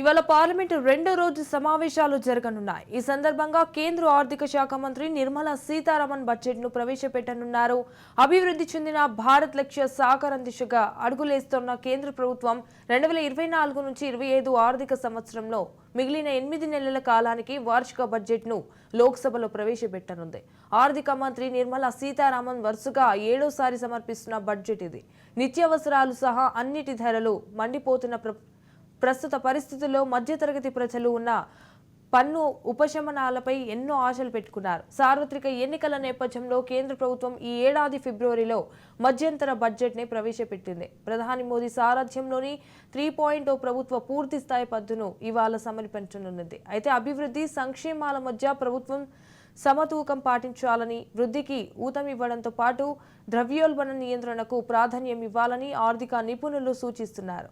ఇవాళ పార్లమెంటు రెండో రోజు సమావేశాలు జరగనున్నాయి. ఈ సందర్భంగా కేంద్ర ఆర్థిక శాఖ మంత్రి నిర్మలా సీతారామన్ బడ్జెట్ను ప్రవేశపెట్టనున్నారు. అభివృద్ధి చెందిన భారత్ లక్ష్య సాకారం దిశగా అడుగులేస్తున్న కేంద్ర ప్రభుత్వం రెండు వేల ఇరవై నాలుగు నుంచి ఇరవై ఐదు ఆర్థిక సంవత్సరంలో మిగిలిన ఎనిమిది నెలల కాలానికి వార్షిక బడ్జెట్ను లోక్సభలో ప్రవేశపెట్టనుంది. ఆర్థిక మంత్రి నిర్మలా సీతారామన్ వరుసగా ఏడోసారి సమర్పిస్తున్న బడ్జెట్ ఇది. నిత్యావసరాలు సహా అన్నిటి ధరలు మండిపోతున్న ప్రస్తుత పరిస్థితుల్లో మధ్యతరగతి ప్రజలు ఉన్న పన్ను ఉపశమనాలపై ఎన్నో ఆశలు పెట్టుకున్నారు. సార్వత్రిక ఎన్నికల నేపథ్యంలో కేంద్ర ప్రభుత్వం ఈ ఏడాది ఫిబ్రవరిలో మధ్యంతర బడ్జెట్ని ప్రవేశపెట్టింది. ప్రధాని మోదీ సారథ్యంలోని త్రీ పాయింట్ ప్రభుత్వ పూర్తి స్థాయి పద్దును ఇవాళ సమర్పించనున్నది అయితే అభివృద్ధి సంక్షేమాల మధ్య ప్రభుత్వం సమతూకం పాటించాలని వృద్ధికి ఊతమివ్వడంతో పాటు ద్రవ్యోల్బణ నియంత్రణకు ప్రాధాన్యం ఇవ్వాలని ఆర్థిక నిపుణులు సూచిస్తున్నారు.